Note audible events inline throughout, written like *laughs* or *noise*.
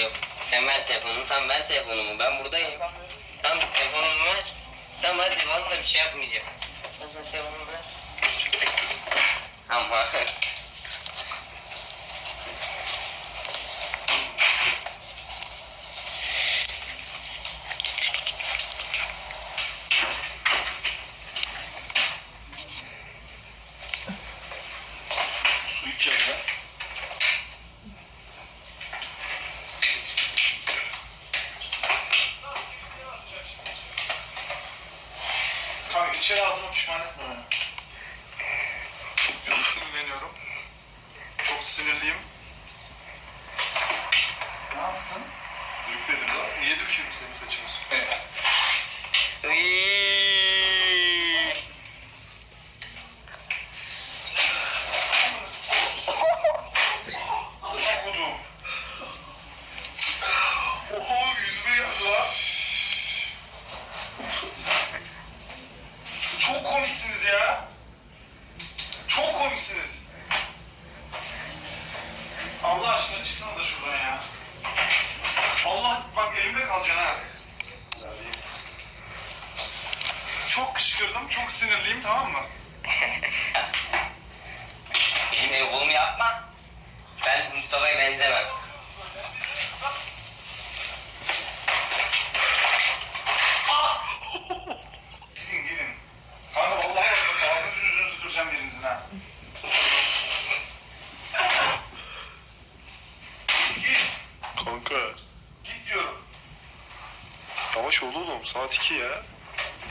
yok. Sen ver telefonumu, tamam ver telefonumu. Ben buradayım. Tamam telefonumu ver. Tamam hadi vallahi bir şey yapmayacağım. Sen telefonumu ver. Ama *laughs* içeri aldığıma pişman etme. Çok sinirleniyorum. Çok sinirliyim. Ne yaptın? Dökmedim daha. Niye dökeyim senin saçını su? Çok komiksiniz ya. Çok komiksiniz. Allah aşkına çıksanıza şuradan ya. Allah bak elimde kalacaksın ha. Çok kışkırdım, çok sinirliyim tamam mı? *laughs* Kanka Git diyorum. yavaş ol oğlum saat 2 ya.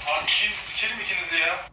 Saat 2'yi sikerim ikinizi ya.